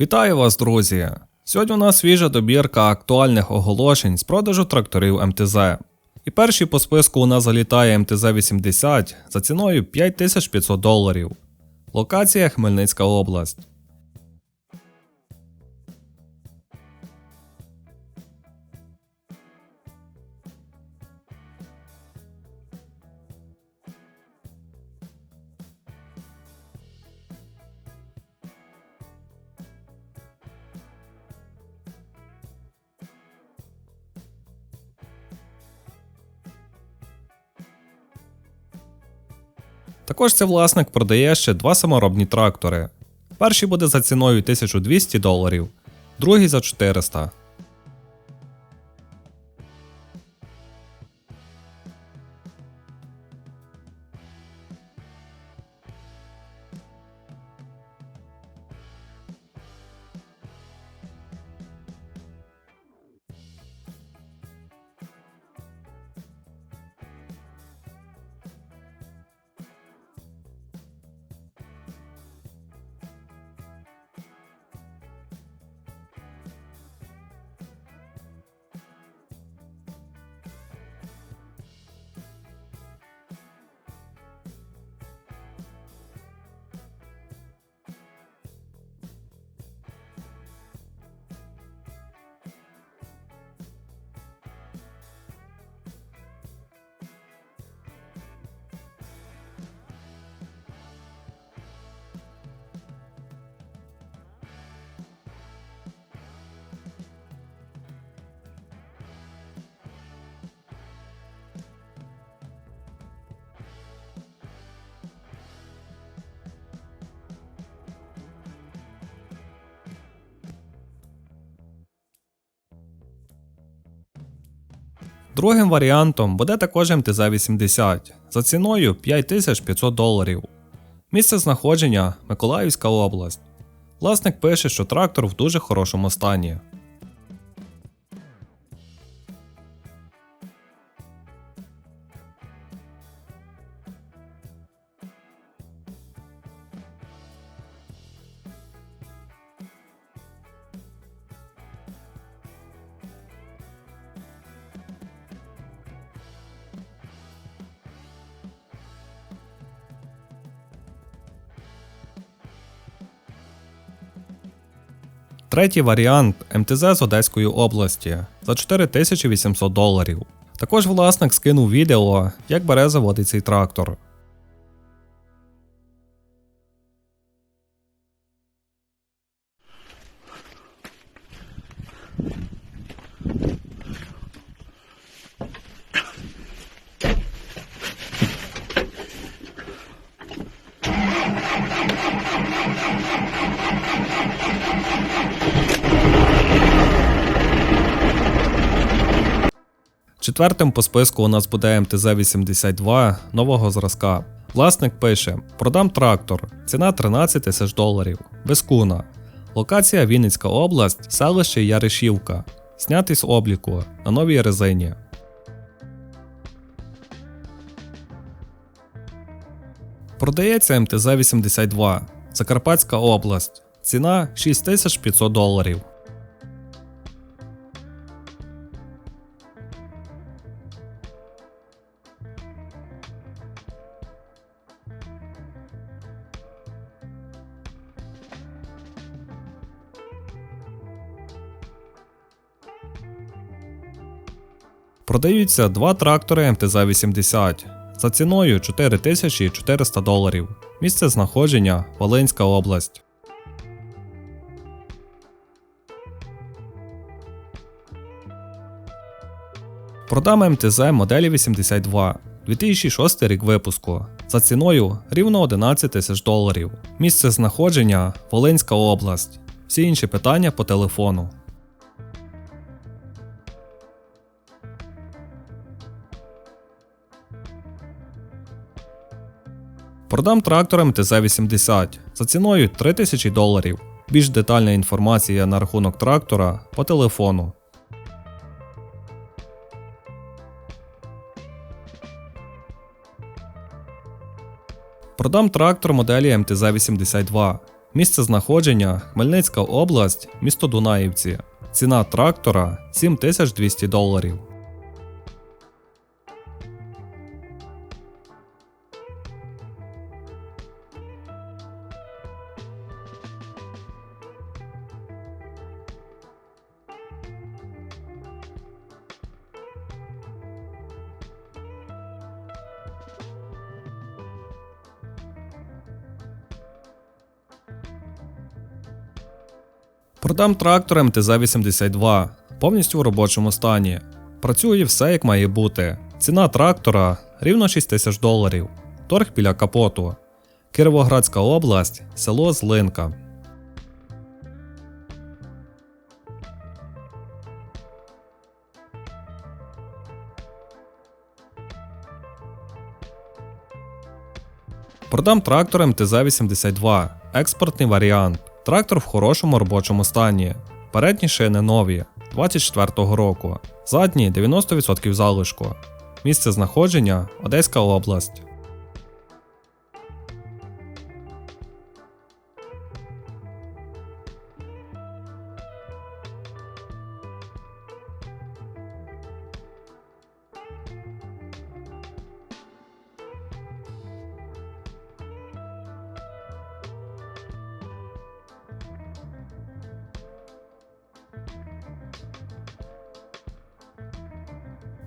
Вітаю вас, друзі! Сьогодні у нас свіжа добірка актуальних оголошень з продажу тракторів МТЗ. І перший по списку у нас залітає МТЗ-80 за ціною 5500 доларів. Локація Хмельницька область. Також цей власник продає ще два саморобні трактори. Перший буде за ціною 1200 доларів, другий за 400. Другим варіантом буде також МТЗ-80 за ціною 5500 доларів. Місце знаходження Миколаївська область. Власник пише, що трактор в дуже хорошому стані. Третій варіант МТЗ з Одеської області за 4800 доларів. Також власник скинув відео, як бере заводить цей трактор. Четвертим по списку у нас буде МТЗ-82 нового зразка. Власник пише: продам трактор, ціна 13 тисяч доларів, без куна. Локація Вінницька область, селище Яришівка. Знятий з обліку на новій резині. Продається МТЗ-82, Закарпатська область. Ціна 6500 доларів. Продаються два трактори МТЗ-80 за ціною 4400 доларів. Місце знаходження Волинська область. Продам МТЗ моделі 82 2006 рік випуску за ціною рівно 11 тисяч доларів. Місце знаходження Волинська область. Всі інші питання по телефону. Продам трактор МТЗ-80 за ціною 3000 доларів. Більш детальна інформація на рахунок трактора по телефону. Продам трактор моделі МТЗ-82. Місце знаходження Хмельницька область, місто Дунаївці. Ціна трактора 7200 доларів. Продам трактор МТЗ-82 повністю в робочому стані. Працює все як має бути. Ціна трактора рівно 6 тисяч доларів. Торг біля капоту. Кіровоградська область, село Злинка. Продам трактор МТЗ-82, експортний варіант. Трактор в хорошому робочому стані. Передні шини нові 24-го року. Задні 90% залишку. Місце знаходження Одеська область.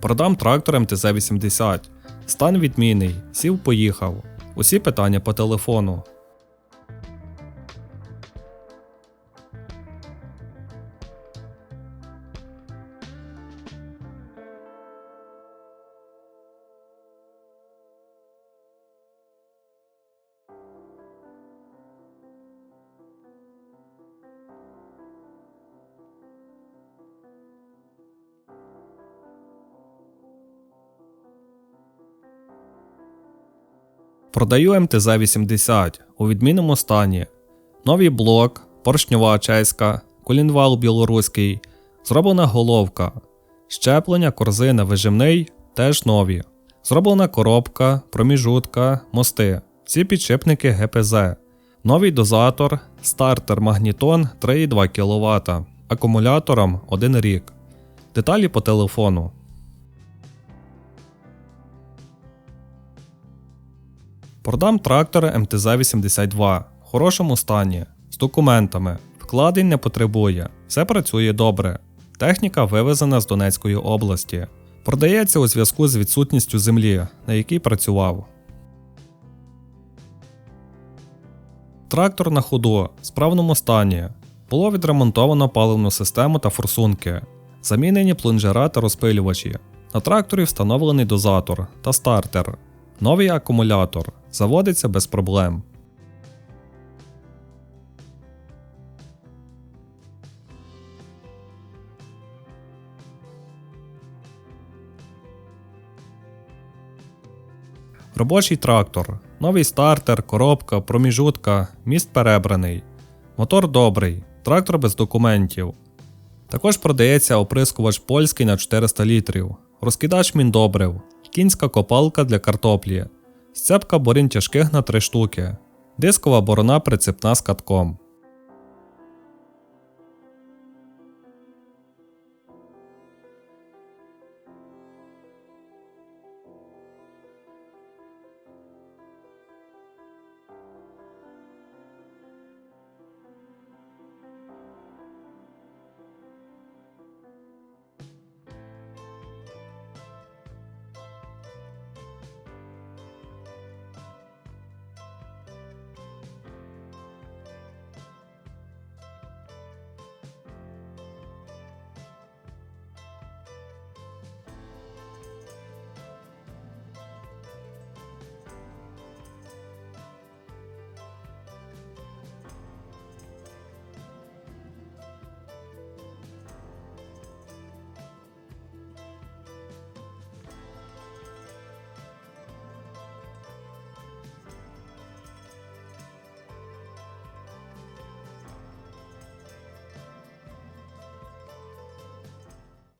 Продам трактор МТЗ-80. Стан відмінний. Сів поїхав. Усі питання по телефону. Продаю МТЗ-80 у відмінному стані. Новий блок, поршньова чеська, колінвал білоруський, зроблена головка, щеплення, корзина, вижимний теж нові. Зроблена коробка, проміжутка, мости, всі підшипники ГПЗ, новий дозатор, стартер магнітон 3,2 кВт, акумулятором 1 рік. Деталі по телефону. Продам трактор МТЗ-82 в хорошому стані, з документами, вкладень не потребує, все працює добре. Техніка вивезена з Донецької області. Продається у зв'язку з відсутністю землі, на якій працював. Трактор на ходу в справному стані. Було відремонтовано паливну систему та форсунки, замінені плунжера та розпилювачі. На тракторі встановлений дозатор та стартер. Новий акумулятор заводиться без проблем. Робочий трактор, новий стартер, коробка, проміжутка, міст перебраний. Мотор добрий, трактор без документів. Також продається оприскувач польський на 400 літрів, розкидач міндобрив, кінська копалка для картоплі, сцепка борін тяжких на 3 штуки, дискова борона прицепна з катком.